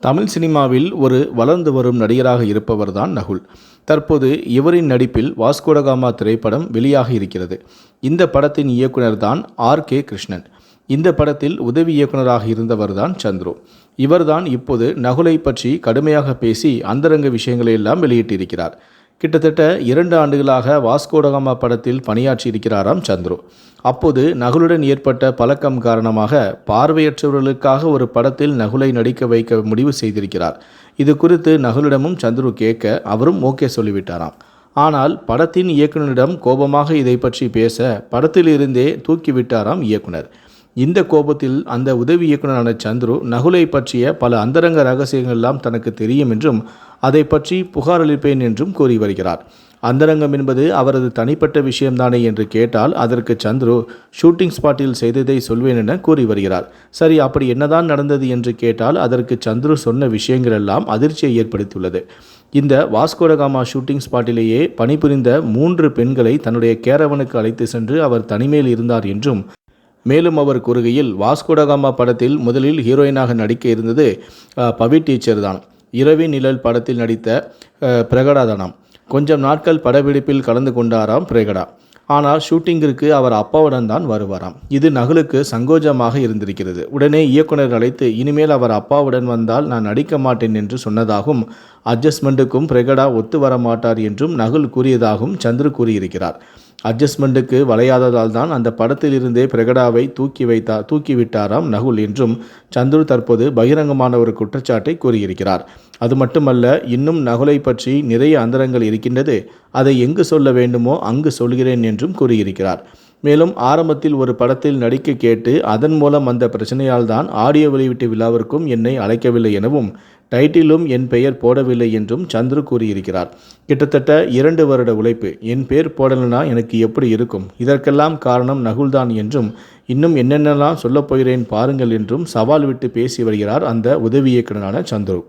தமிழ் சினிமாவில் ஒரு வளர்ந்து வரும் நடிகராக இருப்பவர்தான் நகுல். தற்போது இவரின் நடிப்பில் வாஸ்கோடகாமா திரைப்படம் வெளியாக இருக்கிறது. இந்த படத்தின் இயக்குனர் தான் ஆர். கே. கிருஷ்ணன். இந்த படத்தில் உதவி இயக்குனராக இருந்தவர்தான் சந்துரு. இவர்தான் இப்போது நகுலை பற்றி கடுமையாக பேசி அந்தரங்க விஷயங்களை எல்லாம் வெளியிட்டிருக்கிறார். கிட்டத்தட்ட இரண்டு ஆண்டுகளாக வாஸ்கோடகாமா படத்தில் பணியாற்றி இருக்கிறாராம் சந்துரு. அப்போது நகுலுடன் ஏற்பட்ட பழக்கம் காரணமாக பார்வையற்றவர்களுக்காக ஒரு படத்தில் நகுலை நடிக்க வைக்க முடிவு செய்திருக்கிறார். இது குறித்து நகுலிடமும் சந்துரு கேட்க அவரும் ஓகே சொல்லிவிட்டாராம். ஆனால் படத்தின் இயக்குனரிடம் கோபமாக இதை பற்றி பேச படத்திலிருந்தே தூக்கிவிட்டாராம் இயக்குனர். இந்த கோபத்தில் அந்த உதவி இயக்குனரான சந்துரு நகுலை பற்றிய பல அந்தரங்க ரகசியங்கள் எல்லாம் தனக்கு தெரியும் என்றும் அதை பற்றி புகார் அளிப்பேன் என்றும் கூறி வருகிறார். அந்தரங்கம் என்பது அவரது தனிப்பட்ட விஷயம்தானே என்று கேட்டால் அதற்கு சந்துரு ஷூட்டிங் ஸ்பாட்டில் செய்ததை சொல்வேன் என கூறி வருகிறார். சரி அப்படி என்னதான் நடந்தது என்று கேட்டால் அதற்கு சந்துரு சொன்ன விஷயங்கள் எல்லாம் அதிர்ச்சியை ஏற்படுத்தியுள்ளது. இந்த வாஸ்கோடகாமா ஷூட்டிங் ஸ்பாட்டிலேயே பணிபுரிந்த மூன்று பெண்களை தன்னுடைய கேரவனுக்கு அழைத்து சென்று அவர் தனிமையில் இருந்தார் என்றும் மேலும் அவர் கூறுகையில் வாஸ்கோடகாமா படத்தில் முதலில் ஹீரோயினாக நடிக்க இருந்தது பவி டீச்சர் தான். இரவி நிழல் படத்தில் நடித்த அஹ், கொஞ்சம் நாட்கள் படப்பிடிப்பில் கலந்து கொண்டாராம் பிரகடா. ஆனால் ஷூட்டிங்கிற்கு அவர் அப்பாவுடன் தான் வருவாராம். இது நகுலுக்கு சங்கோஜமாக இருந்திருக்கிறது. உடனே இயக்குனர் அழைத்து இனிமேல் அவர் அப்பாவுடன் வந்தால் நான் நடிக்க மாட்டேன் என்று சொன்னதாகவும் அட்ஜஸ்ட்மெண்ட்டுக்கும் பிரகடா ஒத்து வர மாட்டார் என்றும் நகுல் கூறியதாகவும் சந்துரு கூறியிருக்கிறார். அட்ஜஸ்ட்மெண்ட்டுக்கு வளையாததால் தான் அந்த படத்திலிருந்தே பிரகடாவை தூக்கி வைத்தா தூக்கி விட்டாராம் நகுல் என்றும் சந்துரு தற்போது பகிரங்கமான ஒரு குற்றச்சாட்டை கூறியிருக்கிறார். அது மட்டுமல்ல இன்னும் நகுலை பற்றி நிறைய அந்தரங்கள் இருக்கின்றது. அதை எங்கு சொல்ல வேண்டுமோ அங்கு சொல்கிறேன் என்றும் கூறியிருக்கிறார். மேலும் ஆரம்பத்தில் ஒரு படத்தில் நடிக்க கேட்டு அதன் மூலம் வந்த பிரச்சனையால் தான் ஆடியோ வெளியீட்டு விழாவிற்கும் என்னை அழைக்கவில்லை எனவும் டைட்டிலும் என் பெயர் போடவில்லை என்றும் சந்துரு கூறியிருக்கிறார். கிட்டத்தட்ட இரண்டு வருட உழைப்பு. என் பேர் போடலனா எனக்கு எப்படி இருக்கும்? இதற்கெல்லாம் காரணம் நகுல்தான் என்றும் இன்னும் என்னென்னலாம் சொல்லப் போகிறேன் பாருங்கள் என்றும் சவால் விட்டு பேசி வருகிறார் அந்த உதவி இயக்குநரான சந்துரு.